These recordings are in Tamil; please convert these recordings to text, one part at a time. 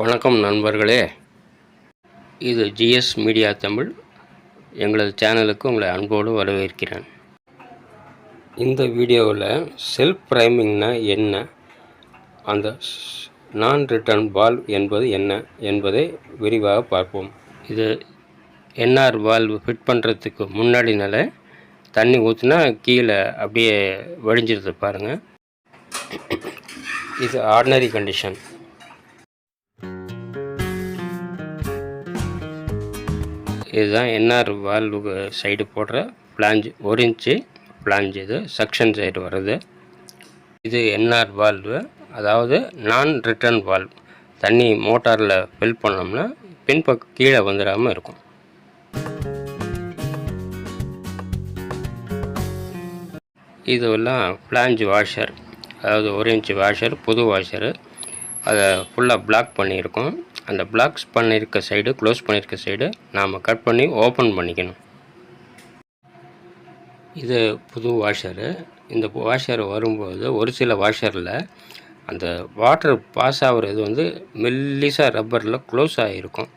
வணக்கம் நண்பர்களே. இது ஜிஎஸ் மீடியா தமிழ். எங்களது சேனலுக்கு உங்களை அன்போடு வரவேற்கிறேன். இந்த வீடியோவில் செல்ஃப் ப்ரைமிங்னா என்ன? அந்த நான் ரிட்டர்ன் வால்வ் என்பது என்ன என்பதை விரிவாக பார்ப்போம். இது என்ஆர் வால்வ் ஃபிட் பண்ணுறதுக்கு முன்னாடினால தண்ணி ஊற்றினா கீழே அப்படியே வடிஞ்சிருது பாருங்கள் இது ஆர்டினரி கண்டிஷன். இதுதான் என்ஆர் வால்வு சைடு போடுற பிளாஞ்ச் ஒரு இன்ச்சு பிளாஞ்ச் இது. சக்ஷன் சைடு வருது. இது என்ஆர் வால்வு. அதாவது நான் ரிட்டர்ன் வால்வ். தண்ணி மோட்டாரில் ஃபில் பண்ணோம்னா பின்பக்கம் கீழே வந்துடாமல் இருக்கும். இதுவெல்லாம் ஃப்ளாஞ்ச் வாஷர். அதாவது ஒரு இன்ச்சு வாஷர் புது வாஷரு. அதை ஃபுல்லாக பிளாக் பண்ணியிருக்கோம். அந்த பிளாக்ஸ் பண்ணியிருக்க சைடு க்ளோஸ் பண்ணியிருக்க சைடு நாம் கட் பண்ணி ஓப்பன் பண்ணிக்கணும். இது புது வாஷரு இந்த வாஷர் வரும்போது ஒரு சில வாஷரில் அந்த வாட்டர் பாஸ் ஆகுறது வந்து மெல்லிசாக ரப்பரில் க்ளோஸ் ஆகிருக்கும்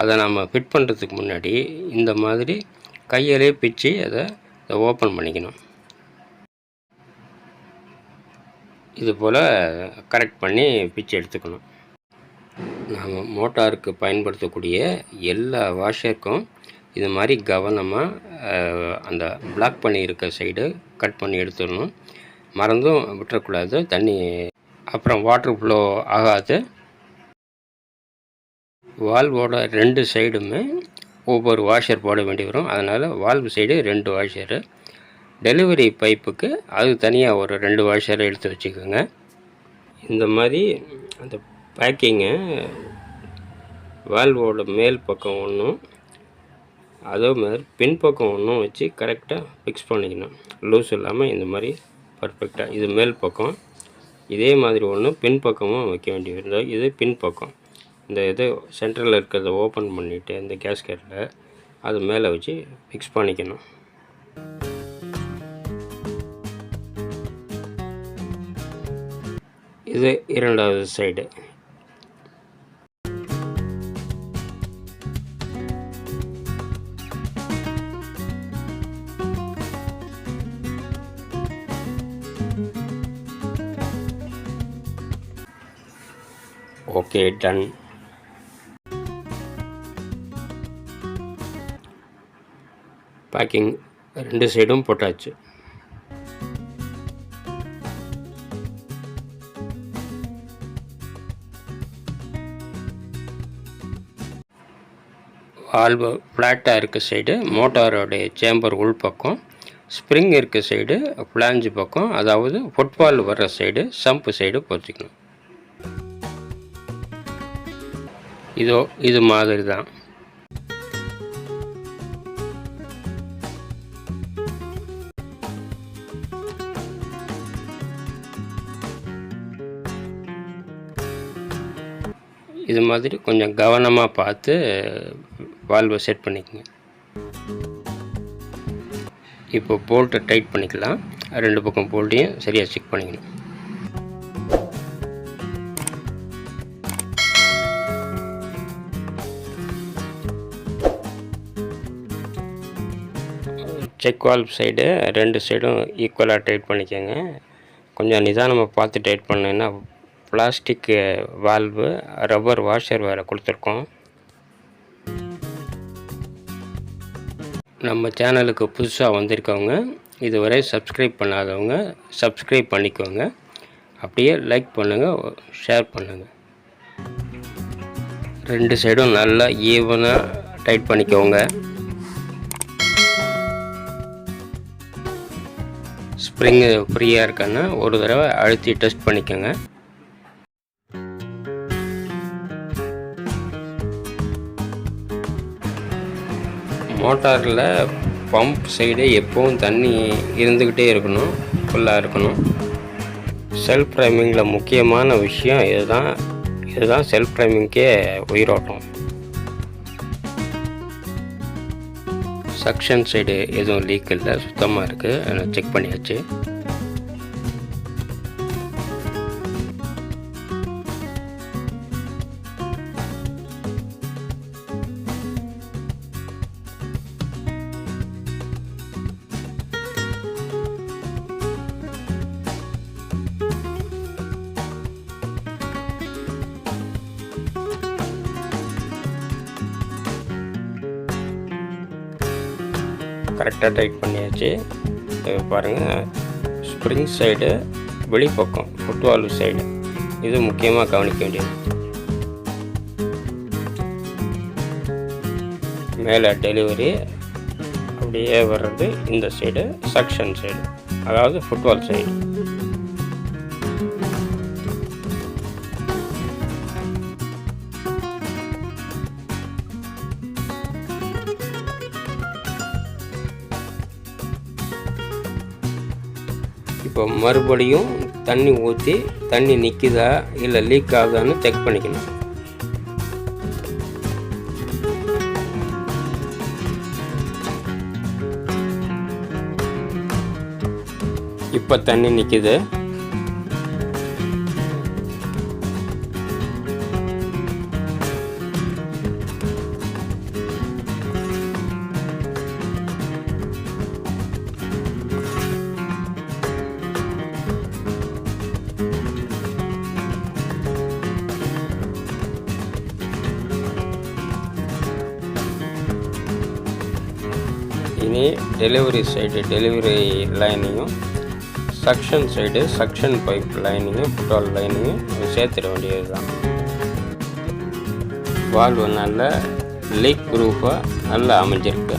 அதை நம்ம ஃபிட் பண்ணுறதுக்கு முன்னாடி இந்த மாதிரி கையிலே பிச்சு அதை ஓப்பன் பண்ணிக்கணும். இது போல் கரெக்ட் பண்ணி பிச்சு எடுத்துக்கணும். நாம் மோட்டாருக்கு பயன்படுத்தக்கூடிய எல்லா வாஷருக்கும் இது மாதிரி கவனமாக அந்த பிளாக் பண்ணி இருக்க சைடு கட் பண்ணி எடுத்துடணும். மறந்தும் விட்டுறக்கூடாது தண்ணி அப்புறம் வாட்டர் ஃப்ளோ ஆகாது. வால்வோட ரெண்டு சைடுமே ஒவ்வொரு வாஷர் போட வேண்டி வரும். அதனால் வால்வு சைடு ரெண்டு வாஷரு டெலிவரி பைப்புக்கு அது தனியாக ஒரு ரெண்டு வாஷரை எடுத்து வச்சுக்கோங்க. இந்த மாதிரி அந்த பேக்கிங்கை வால்வோட மேல் பக்கம் ஒன்றும் அதே மாதிரி பின்பக்கம் ஒன்றும் வச்சு கரெக்டாக ஃபிக்ஸ் பண்ணிக்கணும். லூஸ் இல்லாமல் இந்த மாதிரி பர்ஃபெக்டாக இது மேல் பக்கம் இதே மாதிரி ஒன்று பின்பக்கமும் வைக்க வேண்டியது. இது பின்பக்கம் இந்த இது சென்டரில் இருக்கிறத ஓப்பன் பண்ணிவிட்டு இந்த கேஸ்கெட்டில் அது மேலே வச்சு ஃபிக்ஸ் பண்ணிக்கணும். இது இரண்டாவது சைடு ஓகே டன். பேக்கிங் ரெண்டு சைடும் போட்டாச்சு. வால்வு ஃப்ளாட்டாக இருக்க சைடு மோட்டாரோடைய சேம்பர் உள் பக்கம் ஸ்ப்ரிங் இருக்க சைடு ஃப்ளாஞ்சு பக்கம் அதாவது ஃபுட்பால் வர்ற சைடு சம்பு சைடு போச்சுக்கணும் இதோ இது மாதிரி தான் இது மாதிரி கொஞ்சம் கவனமாக பார்த்து வால்வை செட் பண்ணிக்கங்க. இப்போ போல்ட்டை டைட் பண்ணிக்கலாம். ரெண்டு பக்கம் போல்ட்டையும் சரியாக செக் பண்ணிக்கணும். செக் வால்வ் சைடு ரெண்டு சைடும் ஈக்குவலாக டைட் பண்ணிக்கோங்க. கொஞ்சம் நிதானமாக பார்த்து டைட் பண்ணேன்னா பிளாஸ்டிக் வால்வு ரப்பர் வாஷர் வேறு கொடுத்துருக்கோம். நம்ம சேனலுக்கு புதுசாக வந்திருக்கவங்க இதுவரை சப்ஸ்கிரைப் பண்ணாதவங்க சப்ஸ்கிரைப் பண்ணிக்கோங்க. அப்படியே லைக் பண்ணுங்கள் ஷேர் பண்ணுங்கள் ரெண்டு சைடும் நல்லா ஈவனாக டைட் பண்ணிக்கோங்க. ஸ்ப்ரிங்கு ஃப்ரீயாக இருக்கான்னு ஒரு தடவை அழுத்தி டெஸ்ட் பண்ணிக்கோங்க. மோட்டாரில் பம்ப் சைடு எப்போவும் தண்ணி இருந்துக்கிட்டே இருக்கணும் ஃபுல்லாக இருக்கணும். செல்ஃப் ப்ரைமிங்கில் முக்கியமான விஷயம் இதுதான். இதுதான் செல்ஃப் ப்ரைமிங்க்கே உயிரோட்டம். சக்ஷன் சைடு எதுவும் லீக் இல்லை சுத்தமாக இருக்குது செக் பண்ணியாச்சு. கரெக்டாக டைட் பண்ணியாச்சு. இது பாருங்கள் ஸ்ப்ரிங் சைடு வெளிப்பக்கம் ஃபுட்வால் சைடு. இது முக்கியமாக கவனிக்க வேண்டியது. மேலே டெலிவரி அப்படியே வர்றது இந்த சைடு சக்ஷன் சைடு. அதாவது ஃபுட்பால் சைடு. இப்போ மறுபடியும் தண்ணி ஊற்றி தண்ணி நிற்குதா இல்லை லீக் ஆகுதான்னு செக் பண்ணிக்கணும். இப்போ தண்ணி நிற்குது இனி டெலிவரி சைடு டெலிவரி லைனையும் சக்ஷன் சைடு சக்ஷன் பைப் லைனையும் ஃபுட்பால் லைனையும் சேர்த்துட வேண்டியது தான் வால்வு நல்ல லீக் ப்ரூஃபாக நல்லா அமைஞ்சிருக்கு.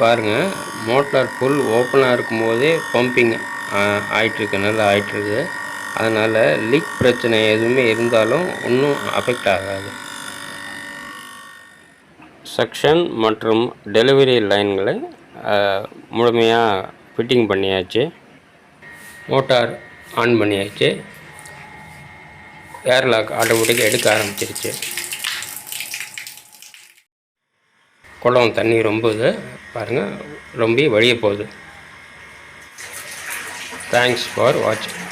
பாருங்கள் மோட்டார் ஃபுல் ஓப்பனாக இருக்கும்போதே பம்பிங் ஆயிட்டுருக்கு நல்லா ஆகிட்டுருக்கு அதனால் லீக் பிரச்சனை எதுவுமே இருந்தாலும் ஒன்றும் அஃபெக்ட் ஆகாது. செக்ஷன் மற்றும் டெலிவரி லைன்களை முழுமையாக ஃபிட்டிங் பண்ணியாச்சு. மோட்டார் ஆன் பண்ணியாச்சு. ஏர்லாக் ஆட்டோமேட்டிக்காக எடுக்க ஆரம்பிச்சிருச்சு. குளம் தண்ணி ரொம்ப இது. பாருங்கள் ரொம்ப வழிய போகுது. தேங்க்ஸ் ஃபார் வாட்சிங்